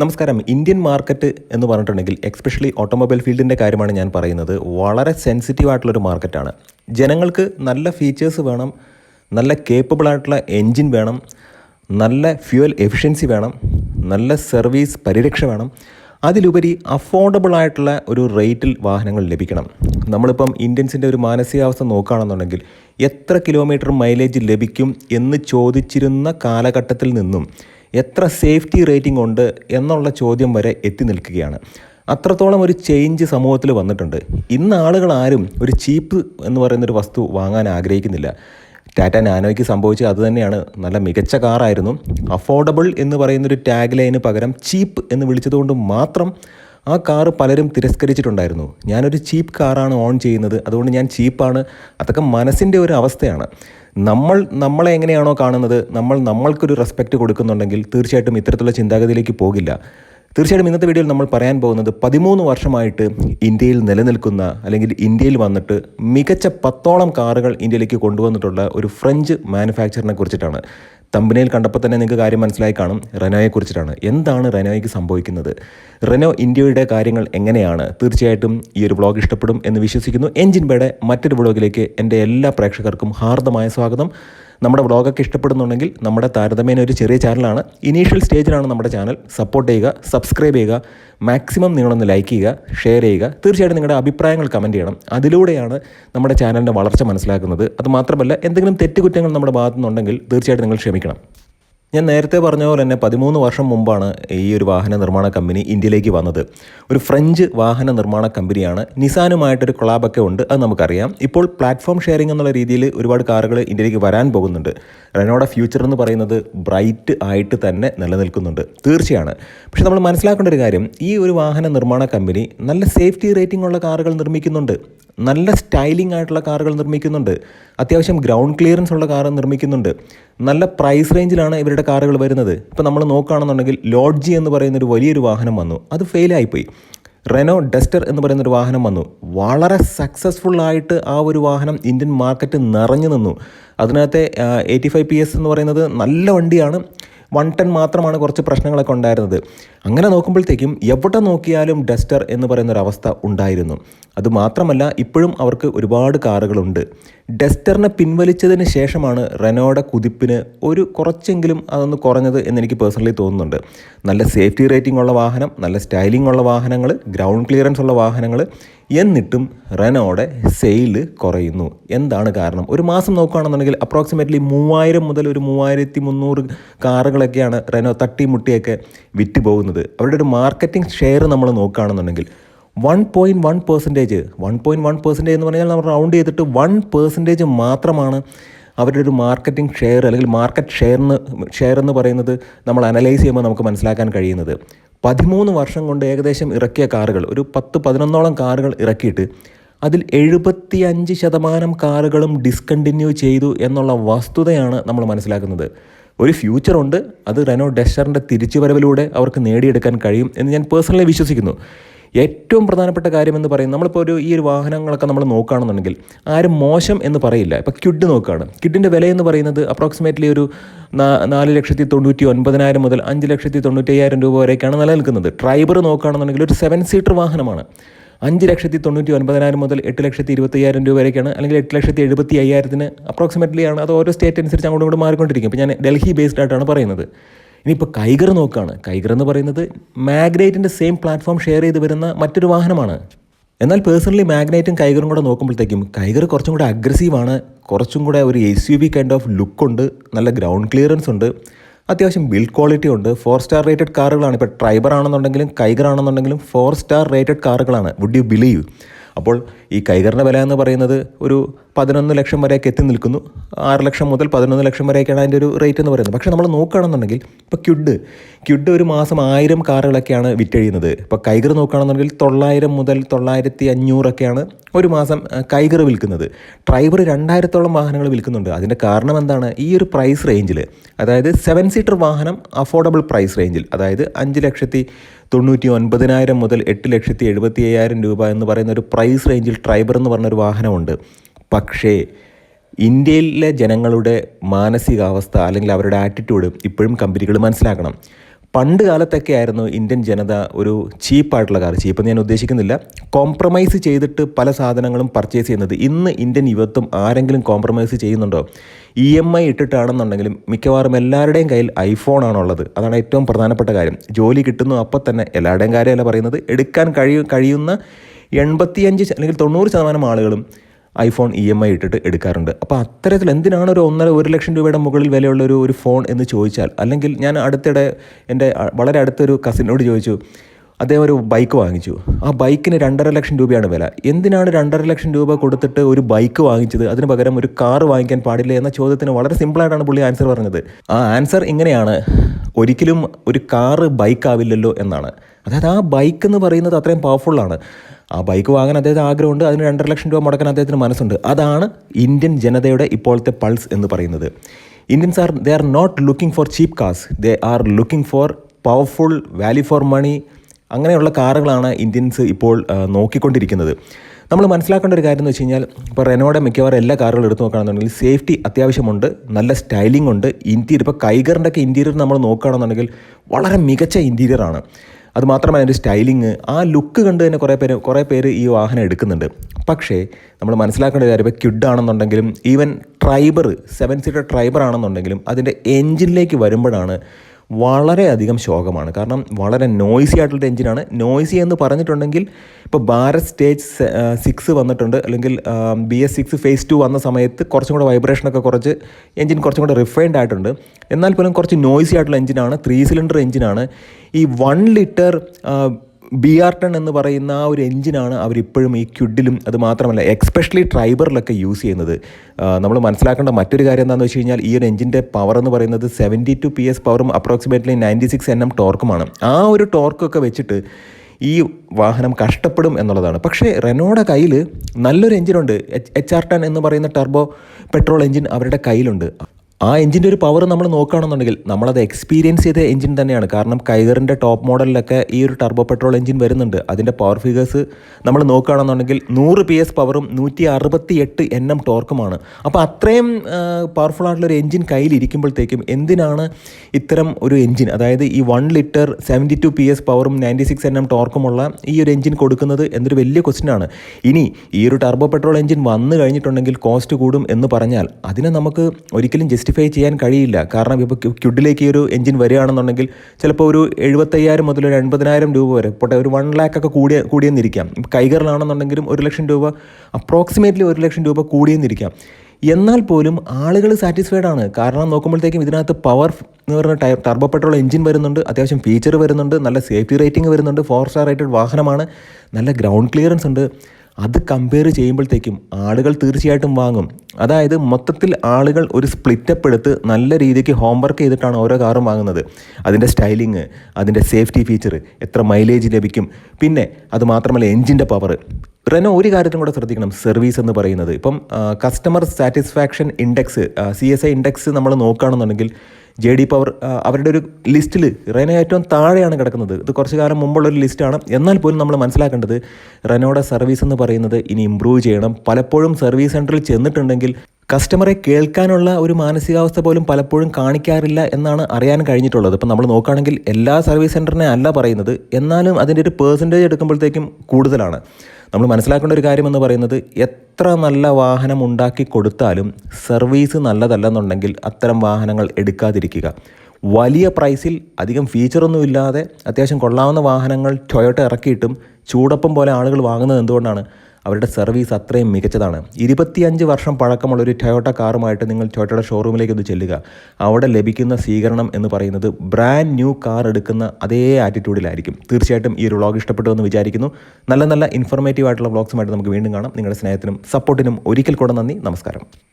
നമസ്കാരം. Indian market എന്ന് പറഞ്ഞിട്ടുണ്ടെങ്കിൽ എക്സ്പെഷ്യലി ഓട്ടോമൊബൈൽ ഫീൽഡിന്റെ കാര്യമാണ് ഞാൻ പറയുന്നത്. വളരെ സെൻസിറ്റീവ് ആയിട്ടുള്ളൊരു മാർക്കറ്റാണ്. ജനങ്ങൾക്ക് നല്ല ഫീച്ചേഴ്സ് വേണം നല്ല കേപ്പബിൾ ആയിട്ടുള്ള എൻജിൻ വേണം നല്ല ഫ്യൂവൽ എഫിഷ്യൻസി വേണം നല്ല സർവീസ് പരിരക്ഷ വേണം. അതിലുപരി അഫോർഡബിൾ ആയിട്ടുള്ള ഒരു റേറ്റിൽ വാഹനങ്ങൾ ലഭിക്കണം. നമ്മളിപ്പം ഇന്ത്യൻസിന്റെ ഒരു മാനസികാവസ്ഥ നോക്കുകയാണെന്നുണ്ടെങ്കിൽ എത്ര കിലോമീറ്റർ മൈലേജ് ലഭിക്കും എന്ന് ചോദിച്ചിരുന്ന കാലഘട്ടത്തിൽ നിന്നും എത്ര സേഫ്റ്റി റേറ്റിംഗ് ഉണ്ട് എന്നുള്ള ചോദ്യം വരെ എത്തി നിൽക്കുകയാണ്. അത്രത്തോളം ഒരു ചേഞ്ച് സമൂഹത്തിൽ വന്നിട്ടുണ്ട്. ഇന്ന് ആളുകൾ ആരും ഒരു ചീപ്പ് എന്ന് പറയുന്നൊരു വസ്തു വാങ്ങാൻ ആഗ്രഹിക്കുന്നില്ല. ടാറ്റ നാനോയ്ക്ക് സംഭവിച്ചത് അതുതന്നെയാണ് നല്ല മികച്ച കാറായിരുന്നു. അഫോർഡബിൾ എന്ന് പറയുന്നൊരു ടാഗ് ലൈന് പകരം ചീപ്പ് എന്ന് വിളിച്ചതുകൊണ്ട് മാത്രം ആ കാറ് പലരും തിരസ്കരിച്ചിട്ടുണ്ടായിരുന്നു. ഞാനൊരു ചീപ്പ് കാറാണ് ഓൺ ചെയ്യുന്നത്. അതുകൊണ്ട് ഞാൻ ചീപ്പാണ്. അതൊക്കെ മനസ്സിന്റെ ഒരു അവസ്ഥയാണ്. നമ്മൾ നമ്മളെ എങ്ങനെയാണോ കാണുന്നത് നമ്മൾ നമ്മൾക്കൊരു റെസ്പെക്റ്റ് കൊടുക്കുന്നുണ്ടെങ്കിൽ തീർച്ചയായിട്ടും ഇത്തരത്തിലുള്ള ചിന്താഗതിയിലേക്ക് പോകില്ല. തീർച്ചയായിട്ടും ഇന്നത്തെ വീഡിയോയിൽ നമ്മൾ പറയാൻ പോകുന്നത് പതിമൂന്ന് വർഷമായിട്ട് ഇന്ത്യയിൽ നിലനിൽക്കുന്ന അല്ലെങ്കിൽ ഇന്ത്യയിൽ വന്നിട്ട് മികച്ച പത്തോളം കാറുകൾ ഇന്ത്യയിലേക്ക് കൊണ്ടുവന്നിട്ടുള്ള ഒരു ഫ്രഞ്ച് മാനുഫാക്ചറിനെ കുറിച്ചിട്ടാണ്. തമ്പനയിൽ കണ്ടപ്പോൾ തന്നെ നിങ്ങൾക്ക് കാര്യം മനസ്സിലായി കാണും. റെനോയെ കുറിച്ചിട്ടാണ്. എന്താണ് റെനോയ്ക്ക് സംഭവിക്കുന്നത്? റെനോ ഇന്ത്യയുടെ കാര്യങ്ങൾ എങ്ങനെയാണ്? തീർച്ചയായിട്ടും ഈ ഒരു വ്ളോഗ് ഇഷ്ടപ്പെടും എന്ന് വിശ്വസിക്കുന്നു. എൻജിൻ ബേയുടെ മറ്റൊരു വ്ളോഗിലേക്ക് എന്റെ എല്ലാ പ്രേക്ഷകർക്കും ഹാർദമായ സ്വാഗതം. നമ്മുടെ വ്ളോഗൊക്കെ ഇഷ്ടപ്പെടുന്നുണ്ടെങ്കിൽ നമ്മുടെ താരതമ്യേന ഒരു ചെറിയ ചാനലാണ്. ഇനീഷ്യൽ സ്റ്റേജിലാണ് നമ്മുടെ ചാനൽ. സപ്പോർട്ട് ചെയ്യുക സബ്സ്ക്രൈബ് ചെയ്യുക മാക്സിമം നിങ്ങളൊന്ന് ലൈക്ക് ചെയ്യുക ഷെയർ ചെയ്യുക. തീർച്ചയായിട്ടും നിങ്ങളുടെ അഭിപ്രായങ്ങൾ കമന്റ് ചെയ്യണം. അതിലൂടെയാണ് നമ്മുടെ ചാനലിന്റെ വളർച്ച മനസ്സിലാക്കുന്നത്. അതുമാത്രമല്ല എന്തെങ്കിലും തെറ്റുകുറ്റങ്ങൾ നമ്മുടെ ഭാഗത്തുനിന്നുണ്ടെങ്കിൽ തീർച്ചയായിട്ടും നിങ്ങൾ ക്ഷമിക്കണം. ഞാൻ നേരത്തെ പറഞ്ഞ പോലെ തന്നെ പതിമൂന്ന് വർഷം മുമ്പാണ് ഈ ഒരു വാഹന നിർമ്മാണ കമ്പനി ഇന്ത്യയിലേക്ക് വന്നത്. ഒരു ഫ്രഞ്ച് വാഹന നിർമ്മാണ കമ്പനിയാണ്. നിസാനുമായിട്ടൊരു കൊളാബൊക്കെ ഉണ്ട് അത് നമുക്കറിയാം. ഇപ്പോൾ പ്ലാറ്റ്ഫോം ഷെയറിംഗ് എന്നുള്ള രീതിയിൽ ഒരുപാട് കാറുകൾ ഇന്ത്യയിലേക്ക് വരാൻ പോകുന്നുണ്ട്. റെനോഡ ഫ്യൂച്ചർ എന്ന് പറയുന്നത് ബ്രൈറ്റ് ആയിട്ട് തന്നെ നിലനിൽക്കുന്നുണ്ട്. തീർച്ചയാണ്. പക്ഷേ നമ്മൾ മനസ്സിലാക്കേണ്ട ഒരു കാര്യം ഈ ഒരു വാഹന നിർമ്മാണ കമ്പനി നല്ല സേഫ്റ്റി റേറ്റിംഗ് ഉള്ള കാറുകൾ നിർമ്മിക്കുന്നുണ്ട്. നല്ല സ്റ്റൈലിംഗ് ആയിട്ടുള്ള കാറുകൾ നിർമ്മിക്കുന്നുണ്ട്. അത്യാവശ്യം ഗ്രൗണ്ട് ക്ലിയറൻസ് ഉള്ള കാർ നിർമ്മിക്കുന്നുണ്ട്. നല്ല പ്രൈസ് റേഞ്ചിലാണ് ഇവരുടെ കാറുകൾ വരുന്നത്. ഇപ്പോൾ നമ്മൾ നോക്കുകയാണെന്നുണ്ടെങ്കിൽ ലോഡ്ജി എന്ന് പറയുന്ന ഒരു വലിയൊരു വാഹനം വന്നു. അത് ഫെയിലായിപ്പോയി റെനോ ഡസ്റ്റർ എന്ന് പറയുന്ന ഒരു വാഹനം വന്നു. വളരെ സക്സസ്ഫുൾ ആയിട്ട് ആ ഒരു വാഹനം ഇന്ത്യൻ മാർക്കറ്റ് നിറഞ്ഞു നിന്നു. അതിനകത്തെ എയ്റ്റി ഫൈവ് പി എസ് എന്ന് പറയുന്നത് നല്ല വണ്ടിയാണ്. വൺ ടെൻ മാത്രമാണ് കുറച്ച് പ്രശ്നങ്ങളൊക്കെ ഉണ്ടായിരുന്നത്. അങ്ങനെ നോക്കുമ്പോഴത്തേക്കും എവിടെ നോക്കിയാലും ഡസ്റ്റർ എന്ന് പറയുന്ന ഒരു അവസ്ഥ ഉണ്ടായിരുന്നു. അതുമാത്രമല്ല ഇപ്പോഴും അവർക്ക് ഒരുപാട് കാറുകളുണ്ട്. ഡസ്റ്ററിനെ പിൻവലിച്ചതിന് ശേഷമാണ് റെനോയുടെ കുതിപ്പിന് ഒരു കുറച്ചെങ്കിലും അതൊന്ന് കുറഞ്ഞത് എന്നെനിക്ക് പേഴ്സണലി തോന്നുന്നുണ്ട്. നല്ല സേഫ്റ്റി റേറ്റിംഗ് ഉള്ള വാഹനം നല്ല സ്റ്റൈലിംഗ് ഉള്ള വാഹനങ്ങൾ ഗ്രൗണ്ട് ക്ലിയറൻസ് ഉള്ള വാഹനങ്ങൾ എന്നിട്ടും റെനോയുടെ സെയിൽ കുറയുന്നു. എന്താണ് കാരണം? ഒരു മാസം നോക്കുകയാണെന്നുണ്ടെങ്കിൽ അപ്രോക്സിമേറ്റ്ലി മൂവായിരം മുതൽ ഒരു മൂവായിരത്തി മുന്നൂറ് കാറുകളൊക്കെയാണ് റെനോ തട്ടിമുട്ടിയൊക്കെ വിറ്റ് പോകുന്നത്. അവരുടെ ഒരു മാർക്കറ്റിംഗ് ഷെയർ നമ്മൾ നോക്കുകയാണെന്നുണ്ടെങ്കിൽ one point one percentage one point one percentage എന്ന് പറഞ്ഞാൽ നമ്മൾ റൗണ്ട് ചെയ്തിട്ട് വൺ പെർസെന്റേജ് മാത്രമാണ് അവരുടെ ഒരു മാർക്കറ്റിംഗ് ഷെയർ അല്ലെങ്കിൽ മാർക്കറ്റ് ഷെയർന്ന് ഷെയർ എന്ന് പറയുന്നത് നമ്മൾ അനലൈസ് ചെയ്യുമ്പോൾ നമുക്ക് മനസ്സിലാക്കാൻ കഴിയുന്നത്. പതിമൂന്ന് വർഷം കൊണ്ട് ഏകദേശം ഇറക്കിയ കാറുകൾ ഒരു പത്ത് പതിനൊന്നോളം കാറുകൾ ഇറക്കിയിട്ട് അതിൽ എഴുപത്തി അഞ്ച് ശതമാനം കാറുകളും ഡിസ്കണ്ടിന്യൂ ചെയ്തു എന്നുള്ള വസ്തുതയാണ് നമ്മൾ മനസ്സിലാക്കുന്നത്. ഒരു ഫ്യൂച്ചറുണ്ട് അത് റെനോ ഡെസ്റ്ററിന്റെ തിരിച്ചുവരവിലൂടെ അവർക്ക് നേടിയെടുക്കാൻ കഴിയും എന്ന് ഞാൻ പേഴ്സണലി വിശ്വസിക്കുന്നു. ഏറ്റവും പ്രധാനപ്പെട്ട കാര്യം എന്ന് പറയുന്നത് നമ്മളിപ്പോൾ ഒരു ഈ ഒരു വാഹനങ്ങളൊക്കെ നമ്മൾ നോക്കുകയാണെന്നുണ്ടെങ്കിൽ ആരും മോശം എന്ന് പറയില്ല. ഇപ്പോൾ ക്യുഡ് നോക്കുകയാണ്. ക്യുഡിന്റെ വില എന്ന് പറയുന്നത് അപ്രോക്സിമേറ്റ്ലി ഒരു നാല് ലക്ഷത്തി തൊണ്ണൂറ്റി ഒൻപതിനായിരം മുതൽ അഞ്ച് ലക്ഷത്തി തൊണ്ണൂറ്റി അയ്യായിരം രൂപ വരെയൊക്കെയാണ് നിലനിൽക്കുന്നത്. ട്രൈബർ നോക്കുകയാണെന്നുണ്ടെങ്കിൽ ഒരു സെവൻ സീറ്റർ വാഹനമാണ്. അഞ്ച് ലക്ഷത്തി തൊണ്ണൂറ്റി ഒൻപതിനായിരം മുതൽ എട്ട് ലക്ഷത്തി ഇരുപത്തി അയ്യായിരം രൂപ വരെയൊക്കെയാണ്. അല്ലെങ്കിൽ എട്ട് ലക്ഷത്തി എഴുപത്തി അയ്യായിരത്തിന് അപ്രോക്സിമേറ്റ്ലി ആണ്. അത് ഓരോ സ്റ്റേറ്റ് അനുസരിച്ച് അങ്ങോട്ടും ഇങ്ങോട്ട് മാറിക്കൊണ്ടിരിക്കും. ഇപ്പോൾ ഞാൻ ഡൽഹി ബേസ്ഡ് ആയിട്ടാണ് പറയുന്നത്. ഇനിയിപ്പോൾ കൈഗർ നോക്കുകയാണ് കൈഗർ എന്ന് പറയുന്നത് മാഗ്നൈറ്റിന്റെ സെയിം പ്ലാറ്റ്ഫോം ഷെയർ ചെയ്ത് വരുന്ന മറ്റൊരു വാഹനമാണ്. എന്നാൽ പേഴ്സണലി മാഗ്നൈറ്റും കൈഗറും കൂടെ നോക്കുമ്പോഴത്തേക്കും കൈഗർ കുറച്ചും കൂടെ അഗ്രസീവാണ് കുറച്ചും കൂടെ ഒരു S U V kind of ലുക്കുണ്ട് നല്ല ഗ്രൗണ്ട് ക്ലിയറൻസ് ഉണ്ട്. അത്യാവശ്യം ബിൽഡ് ക്വാളിറ്റി ഉണ്ട്. ഫോർ സ്റ്റാർ റേറ്റഡ് കാറുകളാണ് ഇപ്പോൾ ട്രൈബർ ആണെന്നുണ്ടെങ്കിലും കൈഗർ ആണെന്നുണ്ടെങ്കിലും ഫോർ സ്റ്റാർ റേറ്റഡ് കാറുകളാണ് വുഡ് യു ബിലീവ് അപ്പോൾ ഈ കൈകരണ വില എന്ന് പറയുന്നത് ഒരു പതിനൊന്ന് ലക്ഷം വരെയൊക്കെ എത്തി നിൽക്കുന്നു. ആറ് ലക്ഷം മുതൽ പതിനൊന്ന് ലക്ഷം വരെയൊക്കെയാണ് അതിന്റെ ഒരു റേറ്റ് എന്ന് പറയുന്നത്. പക്ഷേ നമ്മൾ നോക്കുകയാണെന്നുണ്ടെങ്കിൽ ഇപ്പോൾ ക്യുഡ് ക്യുഡ് ഒരു മാസം ആയിരം കാറുകളൊക്കെയാണ് വിറ്റഴിയുന്നത്. ഇപ്പോൾ കൈകർ നോക്കുകയാണെന്നുണ്ടെങ്കിൽ തൊള്ളായിരം മുതൽ തൊള്ളായിരത്തി അഞ്ഞൂറൊക്കെയാണ് ഒരു മാസം കൈകർ വിൽക്കുന്നത്. ഡ്രൈവർ രണ്ടായിരത്തോളം വാഹനങ്ങൾ വിൽക്കുന്നുണ്ട്. അതിന്റെ കാരണം എന്താണ്? ഈ ഒരു പ്രൈസ് റേഞ്ചിൽ അതായത് സെവൻ സീറ്റർ വാഹനം അഫോർഡബിൾ പ്രൈസ് റേഞ്ചിൽ അതായത് അഞ്ച് ലക്ഷത്തി തൊണ്ണൂറ്റി ഒൻപതിനായിരം മുതൽ എട്ട് ലക്ഷത്തി എഴുപത്തി അയ്യായിരം രൂപ എന്ന് പറയുന്ന ഒരു പ്രൈസ് റേഞ്ചിൽ ട്രൈബർ എന്ന് പറഞ്ഞൊരു വാഹനമുണ്ട്. പക്ഷേ ഇന്ത്യയിലെ ജനങ്ങളുടെ മാനസികാവസ്ഥ അല്ലെങ്കിൽ അവരുടെ ആറ്റിറ്റ്യൂഡ് ഇപ്പോഴും കമ്പനികൾ മനസ്സിലാക്കണം. പണ്ട് കാലത്തൊക്കെ ആയിരുന്നു ഇന്ത്യൻ ജനത ഒരു ചീപ്പായിട്ടുള്ള കാർ ചീപ്പ് എന്ന് ഞാൻ ഉദ്ദേശിക്കുന്നില്ല. കോംപ്രമൈസ് ചെയ്തിട്ട് പല സാധനങ്ങളും പർച്ചേസ് ചെയ്യുന്നത് ഇന്ന് ഇന്ത്യൻ യുവത്വം ആരെങ്കിലും കോംപ്രമൈസ് ചെയ്യുന്നുണ്ടോ? ഇ എം ഐ ഇട്ടിട്ടാണെന്നുണ്ടെങ്കിലും മിക്കവാറും എല്ലാവരുടെയും കയ്യിൽ ഐഫോൺ ആണുള്ളത് അതാണ് ഏറ്റവും പ്രധാനപ്പെട്ട കാര്യം. ജോലി കിട്ടുന്നു അപ്പോൾ തന്നെ എല്ലാവരുടെയും കാര്യമല്ല പറയുന്നത്. എടുക്കാൻ കഴിയും കഴിയുന്ന എൺപത്തിയഞ്ച് അല്ലെങ്കിൽ തൊണ്ണൂറ് ശതമാനം ആളുകളും ഐഫോൺ ഇ എം ഐ ഇട്ടിട്ട് എടുക്കാറുണ്ട്. അപ്പോൾ അത്തരത്തിൽ എന്തിനാണ് ഒരു ഒന്നര ഒരു ലക്ഷം രൂപയുടെ മുകളിൽ വിലയുള്ള ഒരു ഒരു ഫോൺ എന്ന് ചോദിച്ചാൽ അല്ലെങ്കിൽ ഞാൻ അടുത്തിടെ എന്റെ വളരെ അടുത്തൊരു കസിനോട് ചോദിച്ചു അദ്ദേഹം ഒരു ബൈക്ക് വാങ്ങിച്ചു. ആ ബൈക്കിന് രണ്ടര ലക്ഷം രൂപയാണ് വില. എന്തിനാണ് രണ്ടര ലക്ഷം രൂപ കൊടുത്തിട്ട് ഒരു ബൈക്ക് വാങ്ങിച്ചത്? അതിന് പകരം ഒരു കാർ വാങ്ങിക്കാൻ പാടില്ല? എന്ന ചോദ്യത്തിന് വളരെ സിമ്പിളായിട്ടാണ് പുള്ളി ആൻസർ പറഞ്ഞത്. ആ ആൻസർ ഇങ്ങനെയാണ്. ഒരിക്കലും ഒരു കാറ് ബൈക്കാവില്ലല്ലോ എന്നാണ്. അതായത് ആ ബൈക്ക് എന്ന് പറയുന്നത് അത്രയും പവർഫുള്ളാണ് ആ ബൈക്ക് വാങ്ങാൻ അദ്ദേഹത്തിന് ആഗ്രഹമുണ്ട് അതിന് രണ്ടര ലക്ഷം രൂപ മുടക്കാൻ അദ്ദേഹത്തിന് മനസ്സുണ്ട്. അതാണ് ഇന്ത്യൻ ജനതയുടെ ഇപ്പോഴത്തെ പൾസ് എന്ന് പറയുന്നത്. Indians are they are not looking for cheap cars they are looking for powerful value for money അങ്ങനെയുള്ള കാറുകളാണ് ഇന്ത്യൻസ് ഇപ്പോൾ നോക്കിക്കൊണ്ടിരിക്കുന്നത്. നമ്മൾ മനസ്സിലാക്കേണ്ട ഒരു കാര്യം എന്ന് വെച്ച് കഴിഞ്ഞാൽ ഇപ്പോൾ റെനോയുടെ മിക്കവാറും എല്ലാ കാറുകളും എടുത്ത് നോക്കുകയാണെന്നുണ്ടെങ്കിൽ സേഫ്റ്റി അത്യാവശ്യമുണ്ട് നല്ല സ്റ്റൈലിംഗ് ഉണ്ട്. ഇന്റീരിയർ ഇപ്പോൾ കൈഗറിന്റെ ഒക്കെ ഇന്റീരിയർ നമ്മൾ നോക്കുകയാണെന്നുണ്ടെങ്കിൽ വളരെ മികച്ച ഇന്റീരിയറാണ് അത് മാത്രമല്ല അതിന്റെ സ്റ്റൈലിങ് ആ ലുക്ക് കണ്ട് തന്നെ കുറേ പേര് കുറേ പേര് ഈ വാഹനം എടുക്കുന്നുണ്ട്. പക്ഷേ നമ്മൾ മനസ്സിലാക്കേണ്ട കാര്യം ഇപ്പോൾ ക്യുഡ് ആണെന്നുണ്ടെങ്കിലും even Triber seven seater Triber ആണെന്നുണ്ടെങ്കിലും അതിന്റെ എൻജിനിലേക്ക് വരുമ്പോഴാണ് വളരെയധികം ശോകമാണ്. കാരണം വളരെ നോയ്സി ആയിട്ടുള്ള എഞ്ചിനാണ് നോയ്സി എന്ന് പറഞ്ഞിട്ടുണ്ടെങ്കിൽ ഇപ്പോൾ ഭാരത് സ്റ്റേജ് സിക്സ് വന്നിട്ടുണ്ട്. അല്ലെങ്കിൽ B S six phase two വന്ന സമയത്ത് കുറച്ചും കൂടെ വൈബ്രേഷനൊക്കെ കുറച്ച് എഞ്ചിൻ കുറച്ചും കൂടെ റിഫൈൻഡ് ആയിട്ടുണ്ട്. എന്നാൽ പോലും കുറച്ച് നോയ്സി ആയിട്ടുള്ള എഞ്ചിനാണ് ത്രീ സിലിണ്ടർ എഞ്ചിനാണ് ഈ one litre B R ten എന്ന് പറയുന്ന ആ ഒരു എഞ്ചിനാണ് അവരിപ്പോഴും ഈ ക്യുഡിലും അത് മാത്രമല്ല എക്സ്പെഷ്യലി ട്രൈബറിലൊക്കെ യൂസ് ചെയ്യുന്നത്. നമ്മൾ മനസ്സിലാക്കേണ്ട മറ്റൊരു കാര്യം എന്താണെന്ന് വെച്ച് കഴിഞ്ഞാൽ ഈ ഒരു എഞ്ചിന്റെ പവർ എന്ന് പറയുന്നത് സെവന്റി ടു പി എസ് പവറും approximately ninety six N M ടോർക്കുമാണ് ആ ഒരു ടോർക്കൊക്കെ വെച്ചിട്ട് ഈ വാഹനം കഷ്ടപ്പെടും എന്നുള്ളതാണ്. പക്ഷേ റെനോയുടെ കയ്യിൽ നല്ലൊരു എഞ്ചിനുണ്ട് എച്ച് ആർ ടെൻ എന്ന് പറയുന്ന ടർബോ പെട്രോൾ എഞ്ചിൻ അവരുടെ കയ്യിലുണ്ട്. ആ എഞ്ചിന്റെ ഒരു പവർ നമ്മൾ നോക്കുകയാണെന്നുണ്ടെങ്കിൽ നമ്മളത് എക്സ്പീരിയൻസ് ചെയ്ത എഞ്ചിൻ തന്നെയാണ്. കാരണം കൈഗറിന്റെ ടോപ്പ് മോഡലിലൊക്കെ ഈ ഒരു ടർബോ പെട്രോൾ എഞ്ചിൻ വരുന്നുണ്ട്. അതിന്റെ പവർ ഫിഗേഴ്സ് നമ്മൾ നോക്കുകയാണെന്നുണ്ടെങ്കിൽ നൂറ് പി എസ് പവറും നൂറ്റി അറുപത്തി എട്ട് എൻ എം ടോർക്കുമാണ് അപ്പോൾ അത്രയും പവർഫുൾ ആയിട്ടുള്ള ഒരു എഞ്ചിൻ കയ്യിലിരിക്കുമ്പോഴത്തേക്കും എന്തിനാണ് ഇത്തരം ഒരു എഞ്ചിൻ അതായത് ഈ one litre seventy two P S പവറും നയന്റി സിക്സ് എൻ എം ടോർക്കുമുള്ള ഈ ഒരു എഞ്ചിൻ കൊടുക്കുന്നത് എന്നൊരു വലിയ ക്വസ്റ്റ്യൻ ആണ്. ഇനി ഈ ഒരു ടർബോ പെട്രോൾ എഞ്ചിൻ വന്നു കഴിഞ്ഞിട്ടുണ്ടെങ്കിൽ കോസ്റ്റ് കൂടും എന്ന് പറഞ്ഞാൽ അതിനെ നമുക്ക് ഒരിക്കലും ജസ്റ്റിഫൈ ചെയ്യാൻ കഴിയില്ല. കാരണം ഇപ്പോൾ ക്യുഡിലേക്ക് ഒരു എഞ്ചിൻ വരികയാണെന്നുണ്ടെങ്കിൽ ചിലപ്പോൾ ഒരു എഴുപത്തയ്യായിരം മുതൽ ഒരു എൺപതിനായിരം രൂപ വരെ പോട്ടെ ഒരു വൺ ലാക്ക് ഒക്കെ കൂടിയ കൂടിയെന്നിരിക്കാം. കൈകറിലാണെന്നുണ്ടെങ്കിലും ഒരു ലക്ഷം രൂപ അപ്രോക്സിമേറ്റ്ലി ഒരു ലക്ഷം രൂപ കൂടിയെന്നിരിക്കാം. എന്നാൽ പോലും ആളുകൾ സാറ്റിസ്ഫൈഡ് ആണ്. കാരണം നോക്കുമ്പോഴത്തേക്കും ഇതിനകത്ത് പവർ എന്ന് പറയുന്ന ടൈ ടർബോ പെട്രോൾ എഞ്ചിൻ വരുന്നുണ്ട് അത്യാവശ്യം ഫീച്ചർ വരുന്നുണ്ട് നല്ല സേഫ്റ്റി റേറ്റിംഗ് വരുന്നുണ്ട് ഫോർ സ്റ്റാർ റേറ്റഡ് വാഹനമാണ് നല്ല ഗ്രൗണ്ട് ക്ലിയറൻസ് ഉണ്ട്. അത് കമ്പയർ ചെയ്യുമ്പോഴത്തേക്കും ആളുകൾ തീർച്ചയായിട്ടും വാങ്ങും. അതായത് മൊത്തത്തിൽ ആളുകൾ ഒരു സ്പ്ലിറ്റപ്പ് എടുത്ത് നല്ല രീതിക്ക് ഹോംവർക്ക് ചെയ്തിട്ടാണ് ഓരോ കാറും വാങ്ങുന്നത്. അതിന്റെ സ്റ്റൈലിങ് അതിന്റെ സേഫ്റ്റി ഫീച്ചർ എത്ര മൈലേജ് ലഭിക്കും. പിന്നെ അതുമാത്രമല്ല എൻജിന്റെ പവർ റെനോ ഒരു കാര്യത്തിനും കൂടെ ശ്രദ്ധിക്കണം സർവീസ് എന്ന് പറയുന്നത്. ഇപ്പം customer satisfaction index C S I index നമ്മൾ നോക്കുകയാണെന്നുണ്ടെങ്കിൽ ജെ ഡി പവർ അവരുടെ ഒരു ലിസ്റ്റിൽ റെനോ ഏറ്റവും താഴെയാണ് കിടക്കുന്നത്. ഇത് കുറച്ച് കാലം മുമ്പുള്ള ഒരു ലിസ്റ്റാണ്. എന്നാൽ പോലും നമ്മൾ മനസ്സിലാക്കേണ്ടത് റെനോയുടെ സർവീസ് എന്ന് പറയുന്നത് ഇനി ഇമ്പ്രൂവ് ചെയ്യണം. പലപ്പോഴും സർവീസ് സെന്ററിൽ ചെന്നിട്ടുണ്ടെങ്കിൽ കസ്റ്റമറെ കേൾക്കാനുള്ള ഒരു മാനസികാവസ്ഥ പോലും പലപ്പോഴും കാണിക്കാറില്ല എന്നാണ് അറിയാൻ കഴിഞ്ഞിട്ടുള്ളത്. ഇപ്പം നമ്മൾ നോക്കുകയാണെങ്കിൽ എല്ലാ സർവീസ് സെന്ററിനെ അല്ല പറയുന്നത് എന്നാലും അതിന്റെ ഒരു പേഴ്സന്റേജ് എടുക്കുമ്പോഴത്തേക്കും കൂടുതലാണ്. നമ്മൾ മനസ്സിലാക്കേണ്ട ഒരു കാര്യം എന്ന് പറയുന്നത് എത്ര നല്ല വാഹനം ഉണ്ടാക്കി കൊടുത്താലും സർവീസ് നല്ലതല്ലെന്നുണ്ടെങ്കിൽ അത്തരം വാഹനങ്ങൾ എടുക്കാതിരിക്കുക. വലിയ പ്രൈസിൽ അധികം ഫീച്ചറൊന്നും ഇല്ലാതെ അത്യാവശ്യം കൊള്ളാവുന്ന വാഹനങ്ങൾ ടൊയോട്ട ഇറക്കിയിട്ടും ചൂടപ്പം പോലെ ആളുകൾ വാങ്ങുന്നത് എന്തുകൊണ്ടാണ്? അവരുടെ സർവീസ് അത്രയും മികച്ചതാണ്. ഇരുപത്തിയഞ്ച് വർഷം പഴക്കമുള്ള ഒരു ടൊയോട്ട കാറുമായിട്ട് നിങ്ങൾ ടൊയോട്ടയുടെ ഷോറൂമിലേക്ക് ഒന്ന് ചെല്ലുക. അവിടെ ലഭിക്കുന്ന സ്വീകരണം എന്ന് പറയുന്നത് ബ്രാൻഡ് ന്യൂ കാർ എടുക്കുന്ന അതേ ആറ്റിറ്റ്യൂഡിലായിരിക്കും തീർച്ചയായിട്ടും ഈ ഒരു വ്ളോഗ് ഇഷ്ടപ്പെട്ടു എന്ന് വിചാരിക്കുന്നു. നല്ല നല്ല ഇൻഫോർമേറ്റീവ് ആയിട്ടുള്ള വ്ളോഗ്സുമായിട്ട് നമുക്ക് വീണ്ടും കാണാം. നിങ്ങളുടെ സ്നേഹത്തിനും സപ്പോർട്ടിനും ഒരിക്കൽ കൂടെ നന്ദി. നമസ്കാരം.